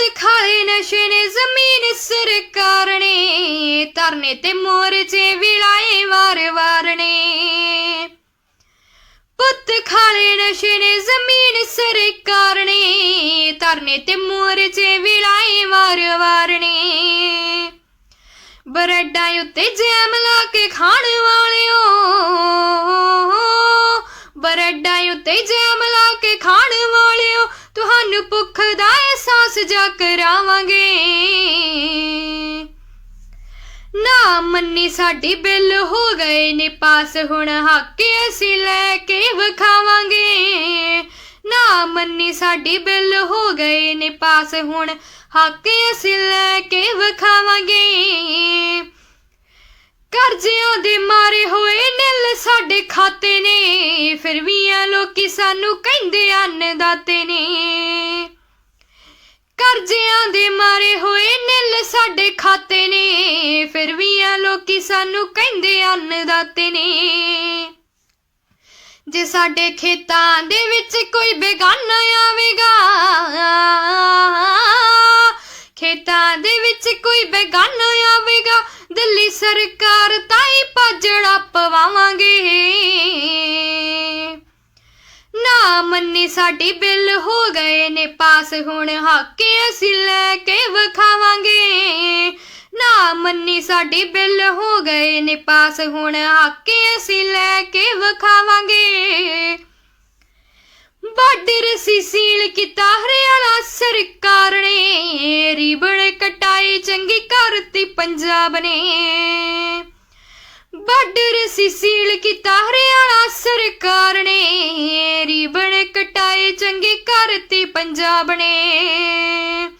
ਪੁੱਤ ਖਾਲੇ ਨਸ਼ੇ ਨੇ ਜ਼ਮੀਨ ਸਰਕਾਰ ਨੇ। ਧਰਨੇ ਤੇ ਮੋਰਚੇ ਵਿਲਾਏ ਵਾਰ-ਵਾਰ ਨੇ। ਪੁੱਤ ਖਾਲੇ ਨਸ਼ੇ ਨੇ ਜ਼ਮੀਨ ਸਰਕਾਰ ਨੇ। ਧਰਨੇ ਤੇ ਮੋਰਚੇ ਵਿਲਾਏ ਵਾਰ-ਵਾਰ ਨੇ। ਬਰੈਡਾਂ ਉੱਤੇ ਜੈਮ ਲਾ ਕੇ ਖਾਣ ਵਾਲਿਓ। ਬਰੈਡਾਂ ਉੱਤੇ ਜੈਮ ਲਾ ਕੇ ਖਾਣ ਵਾਲਿਓ। ਤੁਹਾਨੂੰ ਭੁੱਖ ਦਾ ਅਹਿਸਾਸ ਜਾ ਕਰਾਵਾਂਗੇ। ਨਾ ਮੰਨੀ ਸਾਡੀ ਬਿੱਲ ਹੋ ਗਏ ਨੇ ਪਾਸ, ਹੁਣ ਹੱਕ ਅਸੀਂ ਲੈ ਕੇ ਵਿਖਾਵਾਂਗੇ। ਨਾ ਮੰਨੀ ਸਾਡੀ ਬਿੱਲ ਹੋ ਗਏ ਨੇ ਪਾਸ, ਹੁਣ ਹੱਕ ਅਸੀਂ ਲੈ ਕੇ ਵਿਖਾਵਾਂਗੇ। ਕਰਜ਼ਿਆਂ ਦੇ ਮਾਰੇ ਹੋਏ ਨਿਲ ਸਾਡੇ ਖਾਤੇ ਨੇ, ਫਿਰ ਵੀ ਆ ਲੋਕੀ ਸਾਨੂੰ ਕਹਿੰਦੇ ਅੰਨਦਾਤੇ ਨੇ। ਕਰਜ਼ਿਆਂ ਦੇ ਮਾਰੇ ਹੋਏ ਨਿਲ ਸਾਡੇ ਖਾਤੇ ਨੇ। ਫਿਰ ਵੀ ਆ ਲੋਕੀ ਸਾਨੂੰ ਕਹਿੰਦੇ ਅੰਨਦਾਤੇ ਨੇ। ਜੇ ਸਾਡੇ ਖੇਤਾਂ ਦੇ ਵਿੱਚ ਕੋਈ ਬੇਗਾਨਾ ਆਵੇਗਾ, ਖੇਤਾਂ ਦੇ ਵਿੱਚ ਕੋਈ ਬੇਗਾਨਾ ਆਵੇਗਾ, ਦਿੱਲੀ ਸਰਕਾਰ ਤਾਂ ਹੀ ਭਾਜੜਾ ਪਵਾਵਾਂਗੇ। ਨਾ ਮੰਨੀ ਸਾਡੀ ਬਿੱਲ ਹੋ ਗਏ ਨੇ। ਪਾਸ ਹੁਣ ਹੱਕ ਅਸੀਂ ਲੈ ਕੇ ਵਿਖਾਵਾਂਗੇ। ਨਾ ਮੰਨੀ ਸਾਡੀ ਬਿੱਲ ਹੋ ਗਏ, ਨੇ ਪਾਸ ਹੁਣ ਹੱਕ ਅਸੀਂ ਲੈ ਕੇ ਵਿਖਾਵਾਂਗੇ। ਬਾਰਡਰ ਸੀ ਸੀਲ ਕੀਤਾ ਹਰਿਆਣਾ ਸਰਕਾਰ ਨੇ ਰਿਬੜ ਕਟਾਈ ਚੰਗੀ ਕਰਤੀ ਪੰਜਾਬ ਨੇ। ਬਾਰਡਰ ਸੀ ਸੀਲ ਕੀਤਾ ਹਰਿਆਣਾ ਸਰਕਾਰ ਨੇ ਰਿਬੜ ਕਟਾਈ ਚੰਗੀ ਕਰਤੀ ਪੰਜਾਬ ਨੇ।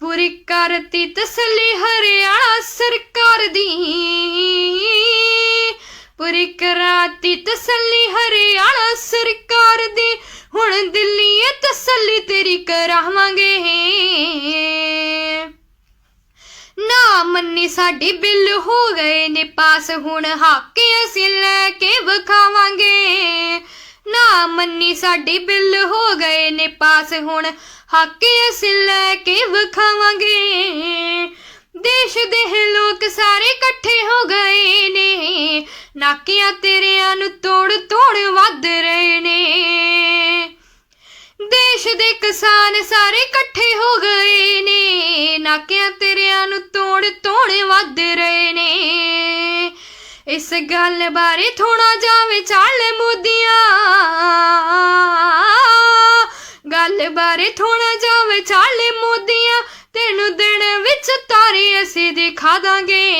ਪੂਰੀ ਕਰਤੀ ਤਸੱਲੀ ਹਰਿਆਣਾ ਸਰਕਾਰ ਦੀ। ਪੂਰੀ ਕਰਾਤੀ ਤਸੱਲੀ ਹਰਿਆਣਾ ਸਰਕਾਰ ਦੀ। ਹੁਣ ਦਿੱਲੀ ਇਹ ਤਸੱਲੀ ਤੇਰੀ ਕਰਾਵਾਂਗੇ। ਨਾ ਮੰਨੀ ਸਾਡੀ ਬਿੱਲ ਹੋ ਗਏ ਨੇ ਪਾਸ, ਹੁਣ ਹੱਕ ਅਸੀਂ ਲੈ ਕੇ ਵਿਖਾਵਾਂਗੇ। ਮੰਨੀ ਸਾਡੀ ਬਿੱਲ ਹੋ ਗਏ ਨੇ ਪਾਸ ਹੁਣ। ਹੱਕ ਅਸੀਂ ਲੈ ਕੇ ਵਿਖਾਵਾਂਗੇ। ਦੇਸ਼ ਦੇ ਲੋਕ ਸਾਰੇ ਇਕੱਠੇ ਹੋ ਗਏ ਨੇ। ਨਾਕਿਆਂ ਤੇਰਿਆਂ ਨੂੰ ਤੋੜ ਤੋੜ ਵੱਧ ਰਹੇ ਨੇ। ਦੇਸ਼ ਦੇ ਕਿਸਾਨ ਸਾਰੇ ਇਕੱਠੇ ਹੋ ਗਏ ਨੇ। ਨਾਕਿਆਂ ਤੇਰਿਆਂ ਨੂੰ ਤੋੜ ਤੋੜ ਵੱਧ ਰਹੇ ਇਸ ਗੱਲ ਬਾਰੇ ਥੋੜਾ ਜਾਵੇ ਚੱਲ ਮੋਦੀਆਂ। ਗੱਲ ਬਾਰੇ ਥੋੜਾ ਜਾਵੇ ਚੱਲ ਮੋਦੀਆਂ, ਤੈਨੂੰ ਦਿਨ ਵਿੱਚ ਤਾਰੇ ਅਸੀਂ ਦਿਖਾ ਦਾਂਗੇ।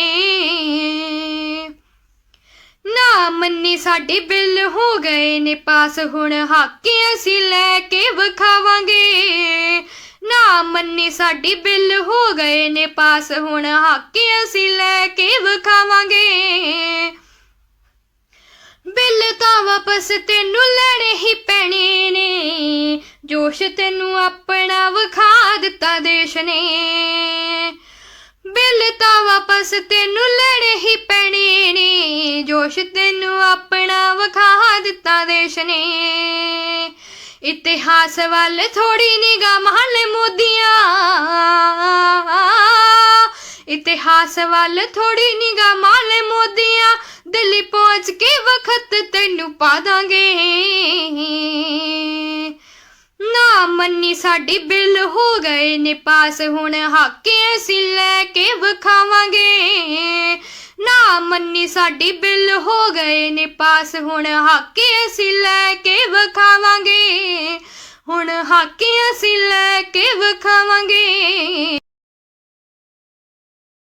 ਨਾ ਮੰਨੀ ਸਾਡੇ ਬਿੱਲ ਹੋ ਗਏ ਨੇ ਪਾਸ, ਹੁਣ ਹੱਕ ਅਸੀਂ ਲੈ ਕੇ ਵਿਖਾਵਾਂਗੇ। ਮੰਨੀ ਸਾਡੀ ਬਿੱਲ ਹੋ ਗਏ ਨੇ ਪਾਸ। ਹੁਣ ਹੱਕ ਅਸੀਂ ਲੈ ਕੇ ਵਿਖਾਵਾਂਗੇ। ਬਿੱਲ ਤਾਂ ਵਾਪਸ ਤੈਨੂੰ ਲੈਣੇ ਹੀ ਪੈਣੇ ਨੇ। ਜੋਸ਼ ਤੈਨੂੰ ਆਪਣਾ ਵਿਖਾ ਦਿੱਤਾ ਦੇਸ਼ ਨੇ। ਬਿੱਲ ਤਾਂ ਵਾਪਸ ਤੈਨੂੰ ਲੈਣੇ ਹੀ ਪੈਣੇ ਨੇ। ਜੋਸ਼ ਤੈਨੂੰ ਆਪਣਾ ਵਿਖਾ ਦਿੱਤਾ ਦੇਸ਼ ਨੇ। ਇਤਿਹਾਸ ਵੱਲ ਥੋੜੀ ਨਿਗਾਹ ਮਾਰ ਮੋਦੀਆਂ। ਇਤਿਹਾਸ ਵੱਲ ਥੋੜੀ ਨਿਗਾਹ ਮਾਰ ਮੋਦੀਆਂ। ਦਿੱਲੀ ਪਹੁੰਚ ਕੇ ਵਕਤ ਤੈਨੂੰ ਪਾ ਦਾਂਗੇ। ਨਾ ਮੰਨੀ ਸਾਡੀ ਬਿੱਲ ਹੋ ਗਏ ਨੇ ਪਾਸ, ਹੁਣ ਹੱਕ ਅਸੀਂ ਲੈ ਕੇ ਵਿਖਾਵਾਂਗੇ। ਨਾ ਮੰਨੀ ਸਾਡੀ ਬਿੱਲ ਹੋ ਗਏ ਨੇ ਪਾਸ, ਹੁਣ ਹੱਕ ਅਸੀਂ ਲੈ ਕੇ ਵਿਖਾਵਾਂਗੇ ਅਸੀਂ ਲੈ ਕੇ ਵਖਾਵਾਂਗੇ।